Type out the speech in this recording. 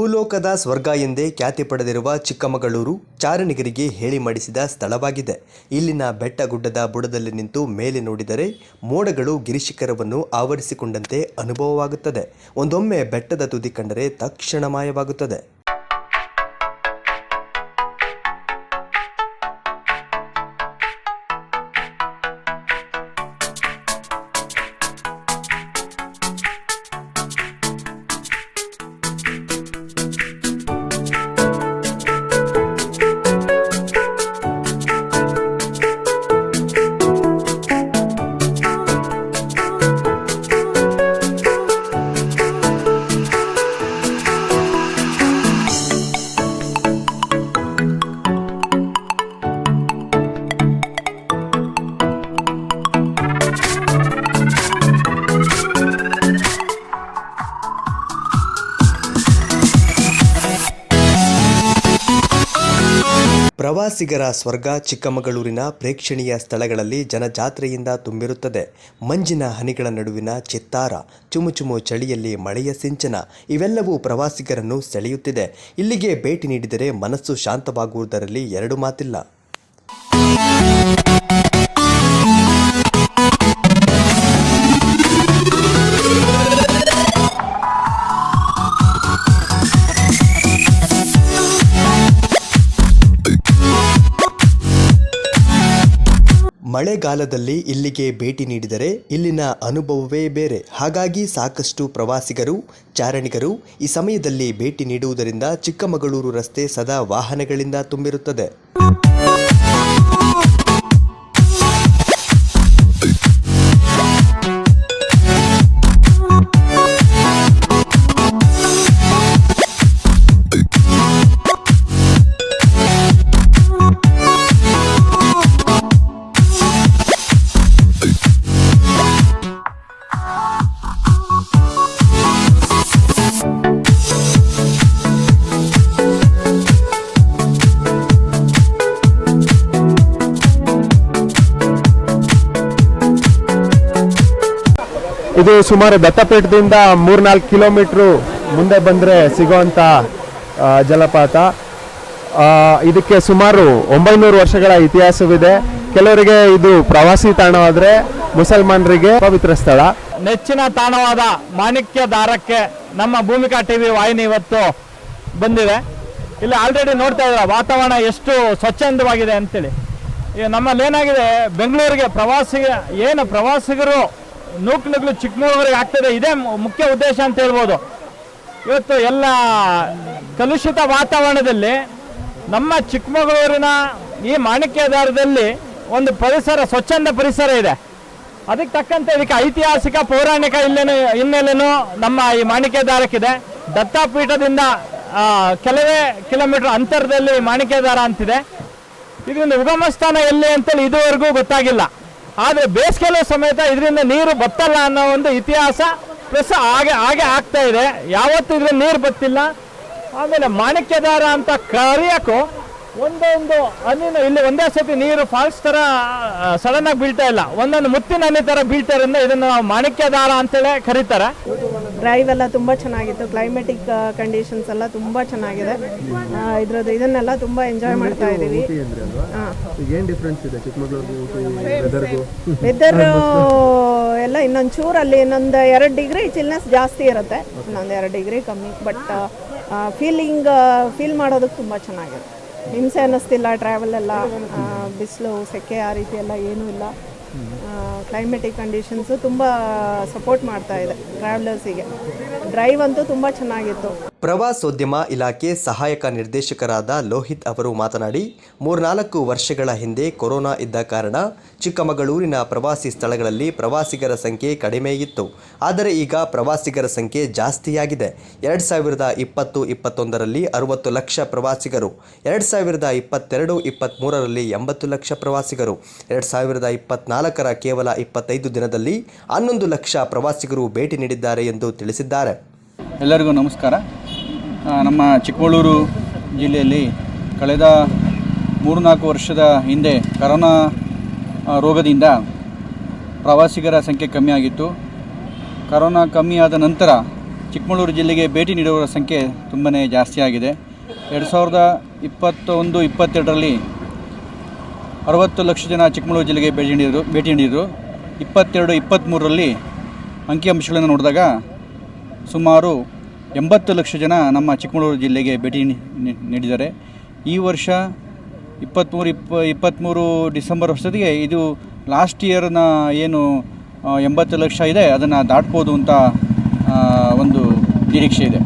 ಭೂಲೋಕದ ಸ್ವರ್ಗ ಎಂದೇ ಖ್ಯಾತಿ ಪಡೆದಿರುವ ಚಿಕ್ಕಮಗಳೂರು ಚಾರಣಿಗರಿಗೆ ಹೇಳಿ ಮಾಡಿಸಿದ ಸ್ಥಳವಾಗಿದೆ. ಇಲ್ಲಿನ ಬೆಟ್ಟ ಗುಡ್ಡದ ಬುಡದಲ್ಲಿ ನಿಂತು ಮೇಲೆ ನೋಡಿದರೆ ಮೋಡಗಳು ಗಿರಿಶಿಖರವನ್ನು ಆವರಿಸಿಕೊಂಡಂತೆ ಅನುಭವವಾಗುತ್ತದೆ. ಒಂದೊಮ್ಮೆ ಬೆಟ್ಟದ ತುದಿ ಕಂಡರೆ ತಕ್ಷಣ ಮಾಯವಾಗುತ್ತದೆ. ಪ್ರವಾಸಿಗರ ಸ್ವರ್ಗ ಚಿಕ್ಕಮಗಳೂರಿನ ಪ್ರೇಕ್ಷಣೀಯ ಸ್ಥಳಗಳಲ್ಲಿ ಜನಜಾತ್ರೆಯಿಂದ ತುಂಬಿರುತ್ತದೆ. ಮಂಜಿನ ಹನಿಗಳ ನಡುವಿನ ಚಿತ್ತಾರ ಚುಮುಚುಮು ಚಳಿಯಲ್ಲಿ ಮಳೆಯ ಸಿಂಚನ, ಇವೆಲ್ಲವೂ ಪ್ರವಾಸಿಗರನ್ನು ಸೆಳೆಯುತ್ತಿದೆ. ಇಲ್ಲಿಗೆ ಭೇಟಿ ನೀಡಿದರೆ ಮನಸ್ಸು ಶಾಂತವಾಗುವುದರಲ್ಲಿ ಎರಡು ಮಾತಿಲ್ಲ. ಮಳೆಗಾಲದಲ್ಲಿ ಇಲ್ಲಿಗೆ ಭೇಟಿ ನೀಡಿದರೆ ಇಲ್ಲಿನ ಅನುಭವವೇ ಬೇರೆ. ಹಾಗಾಗಿ ಸಾಕಷ್ಟು ಪ್ರವಾಸಿಗರು, ಚಾರಣಿಗರು ಈ ಸಮಯದಲ್ಲಿ ಭೇಟಿ ನೀಡುವುದರಿಂದ ಚಿಕ್ಕಮಗಳೂರು ರಸ್ತೆ ಸದಾ ವಾಹನಗಳಿಂದ ತುಂಬಿರುತ್ತದೆ. ಇದು ಸುಮಾರು ದತ್ತಪೀಠದಿಂದ ಮೂರ್ನಾಲ್ಕು ಕಿಲೋಮೀಟ್ರು ಮುಂದೆ ಬಂದರೆ ಸಿಗೋವಂಥ ಜಲಪಾತ. ಇದಕ್ಕೆ ಸುಮಾರು ಒಂಬೈನೂರು ವರ್ಷಗಳ ಇತಿಹಾಸವಿದೆ. ಕೆಲವರಿಗೆ ಇದು ಪ್ರವಾಸಿ ತಾಣವಾದರೆ ಮುಸಲ್ಮಾನರಿಗೆ ಪವಿತ್ರ ಸ್ಥಳ. ನೆಚ್ಚಿನ ತಾಣವಾದ ಮಾಣಿಕ್ಯ ದಾರಕ್ಕೆ ನಮ್ಮ ಭೂಮಿಕಾ ಟಿವಿ ವಾಹಿನಿ ಇವತ್ತು ಬಂದಿದೆ. ಇಲ್ಲಿ ಆಲ್ರೆಡಿ ನೋಡ್ತಾ ಇದ್ದಾರೆ, ವಾತಾವರಣ ಎಷ್ಟು ಸ್ವಚ್ಛಂದವಾಗಿದೆ ಅಂತೇಳಿ. ಈಗ ನಮ್ಮಲ್ಲಿ ಏನಾಗಿದೆ, ಬೆಂಗಳೂರಿಗೆ ಪ್ರವಾಸಿಗ, ಏನು ಪ್ರವಾಸಿಗರು ನೂಕ್ನುಗ್ಲು ಚಿಕ್ಕಮಗಳೂರಿಗೆ ಆಗ್ತದೆ. ಇದೇ ಮುಖ್ಯ ಉದ್ದೇಶ ಅಂತ ಹೇಳ್ಬೋದು. ಇವತ್ತು ಎಲ್ಲ ಕಲುಷಿತ ವಾತಾವರಣದಲ್ಲಿ ನಮ್ಮ ಚಿಕ್ಕಮಗಳೂರಿನ ಈ ಮಾಣಿಕ್ಯದಾರದಲ್ಲಿ ಒಂದು ಪರಿಸರ, ಸ್ವಚ್ಛಂದ ಪರಿಸರ ಇದೆ. ಅದಕ್ಕೆ ತಕ್ಕಂತೆ ಇದಕ್ಕೆ ಐತಿಹಾಸಿಕ ಪೌರಾಣಿಕ ಇಲ್ಲೇನು ಹಿನ್ನೆಲೆನೂ ನಮ್ಮ ಈ ಮಾಣಿಕ್ಯದಾರಕ್ಕಿದೆ. ದತ್ತಾಪೀಠದಿಂದ ಕೆಲವೇ ಕಿಲೋಮೀಟರ್ ಅಂತರದಲ್ಲಿ ಮಾಣಿಕ್ಯದಾರ ಅಂತಿದೆ. ಇದೊಂದು ಉಗಮ ಸ್ಥಾನ ಎಲ್ಲಿ ಅಂತೇಳಿ ಇದುವರೆಗೂ ಗೊತ್ತಾಗಿಲ್ಲ. ಆದರೆ ಬೇಸಿಗೆಲೂ ಸಮೇತ ಇದರಿಂದ ನೀರು ಬತ್ತಲ್ಲ ಅನ್ನೋ ಒಂದು ಇತಿಹಾಸ ಪ್ಲಸ್ ಹಾಗೆ ಹಾಗೆ ಆಗ್ತಾ ಇದೆ. ಯಾವತ್ತೂ ಇದರಲ್ಲಿ ನೀರು ಬತ್ತಿಲ್ಲ. ಆಮೇಲೆ ಮಾಣಿಕ್ಯದಾರ ಅಂತ ಕರಿಯಕ್ಕೂ ಒಂದೊಂದು ಹನಿನ ಇಲ್ಲಿ ಒಂದೇ ಸತಿ ನೀರು ಫಾಲ್ಸ್ ಥರ ಸಡನ್ ಆಗಿ ಬೀಳ್ತಾ ಇಲ್ಲ. ಒಂದೊಂದು ಮುತ್ತಿನ ಹನಿ ಥರ ಬೀಳ್ತಾ ಇರೋದ್ರಿಂದ ಇದನ್ನು ಮಾಣಿಕ್ಯದಾರ ಅಂತೇಳಿ ಕರೀತಾರೆ. ಡ್ರೈವ್ ಎಲ್ಲ ತುಂಬ ಚೆನ್ನಾಗಿತ್ತು. ಕ್ಲೈಮೆಟಿಕ್ ಕಂಡೀಷನ್ಸ್ ಎಲ್ಲ ತುಂಬ ಚೆನ್ನಾಗಿದೆ. ಇದ್ರದ್ದು ಇದನ್ನೆಲ್ಲ ತುಂಬ ಎಂಜಾಯ್ ಮಾಡ್ತಾ ಇದ್ದೀವಿ. ವೆದರ್ ಎಲ್ಲ ಇನ್ನೊಂದು ಅಲ್ಲಿ ಇನ್ನೊಂದು ಎರಡು ಡಿಗ್ರಿ ಚಿಲ್ನೆಸ್ ಜಾಸ್ತಿ ಇರುತ್ತೆ. ಇನ್ನೊಂದು ಎರಡು ಡಿಗ್ರಿ ಕಮ್ಮಿ. ಬಟ್ ಫೀಲಿಂಗ್ ಫೀಲ್ ಮಾಡೋದಕ್ಕೆ ತುಂಬ ಚೆನ್ನಾಗಿದೆ. ಹಿಂಸೆ ಅನ್ನಿಸ್ತಿಲ್ಲ ಟ್ರಾವೆಲ್ ಎಲ್ಲ ಬಿಸಿಲು ಸೆಕೆ ಆ ರೀತಿ ಎಲ್ಲ ಏನೂ ಇಲ್ಲ. ಕ್ಲೈಮೆಟಿಕ್ ಕಂಡೀಷನ್ಸು ತುಂಬ ಸಪೋರ್ಟ್ ಮಾಡ್ತಾ ಇದೆ ಟ್ರಾವೆಲರ್ಸಿಗೆ ಡ್ರೈವ್ ಅಂತೂ ತುಂಬ ಚೆನ್ನಾಗಿತ್ತು. ಪ್ರವಾಸೋದ್ಯಮ ಇಲಾಖೆ ಸಹಾಯಕ ನಿರ್ದೇಶಕರಾದ ಲೋಹಿತ್ ಅವರು ಮಾತನಾಡಿ, ಮೂರ್ನಾಲ್ಕು ವರ್ಷಗಳ ಹಿಂದೆ ಕೊರೋನಾ ಇದ್ದ ಕಾರಣ ಚಿಕ್ಕಮಗಳೂರಿನ ಪ್ರವಾಸಿ ಸ್ಥಳಗಳಲ್ಲಿ ಪ್ರವಾಸಿಗರ ಸಂಖ್ಯೆ ಕಡಿಮೆ ಇತ್ತು. ಆದರೆ ಈಗ ಪ್ರವಾಸಿಗರ ಸಂಖ್ಯೆ ಜಾಸ್ತಿಯಾಗಿದೆ. ಎರಡು ಸಾವಿರದ ಇಪ್ಪತ್ತು ಇಪ್ಪತ್ತೊಂದರಲ್ಲಿ ಅರವತ್ತು ಲಕ್ಷ ಪ್ರವಾಸಿಗರು, ಎರಡು ಸಾವಿರದ ಇಪ್ಪತ್ತೆರಡು ಇಪ್ಪತ್ತ್ಮೂರರಲ್ಲಿ ಎಂಬತ್ತು ಲಕ್ಷ ಪ್ರವಾಸಿಗರು, ಎರಡು ಸಾವಿರದ ಇಪ್ಪತ್ನಾಲ್ಕರ ಕೇವಲ ಇಪ್ಪತ್ತೈದು ದಿನದಲ್ಲಿ ಹನ್ನೊಂದು ಲಕ್ಷ ಪ್ರವಾಸಿಗರು ಭೇಟಿ ನೀಡಿದ್ದಾರೆ ಎಂದು ತಿಳಿಸಿದ್ದಾರೆ. ಎಲ್ಲರಿಗೂ ನಮಸ್ಕಾರ. ನಮ್ಮ ಚಿಕ್ಕಮಗಳೂರು ಜಿಲ್ಲೆಯಲ್ಲಿ ಕಳೆದ ಮೂರು ನಾಲ್ಕು ವರ್ಷದ ಹಿಂದೆ ಕರೋನಾ ರೋಗದಿಂದ ಪ್ರವಾಸಿಗರ ಸಂಖ್ಯೆ ಕಮ್ಮಿ ಆಗಿತ್ತು. ಕರೋನಾ ಕಮ್ಮಿ ಆದ ನಂತರ ಚಿಕ್ಕಮಗಳೂರು ಜಿಲ್ಲೆಗೆ ಭೇಟಿ ನೀಡುವವರ ಸಂಖ್ಯೆ ತುಂಬಾ ಜಾಸ್ತಿ ಆಗಿದೆ. ಎರಡು ಸಾವಿರದ ಇಪ್ಪತ್ತೊಂದು, ಇಪ್ಪತ್ತೆರಡರಲ್ಲಿ ಅರವತ್ತು ಲಕ್ಷ ಜನ ಚಿಕ್ಕಮಗಳೂರು ಜಿಲ್ಲೆಗೆ ಭೇಟಿ ನೀಡಿದರು ಭೇಟಿ ನೀಡಿದರು. ಇಪ್ಪತ್ತೆರಡು ಇಪ್ಪತ್ತ್ಮೂರರಲ್ಲಿ ಅಂಕಿಅಂಶಗಳನ್ನು ನೋಡಿದಾಗ ಸುಮಾರು ಎಂಬತ್ತು ಲಕ್ಷ ಜನ ನಮ್ಮ ಚಿಕ್ಕಮಗಳೂರು ಜಿಲ್ಲೆಗೆ ಭೇಟಿ ನೀಡಿದ್ದಾರೆ. ಈ ವರ್ಷ ಇಪ್ಪತ್ತ್ಮೂರು ಇಪ್ಪ ಇಪ್ಪತ್ತ್ಮೂರು ಡಿಸೆಂಬರ್ ವರ್ಷದಿಗೆ ಇದು ಲಾಸ್ಟ್ ಇಯರ್ನ ಏನು ಎಂಬತ್ತು ಲಕ್ಷ ಇದೆ, ಅದನ್ನು ದಾಟ್ಬೋದು ಅಂತ ಒಂದು ನಿರೀಕ್ಷೆ ಇದೆ.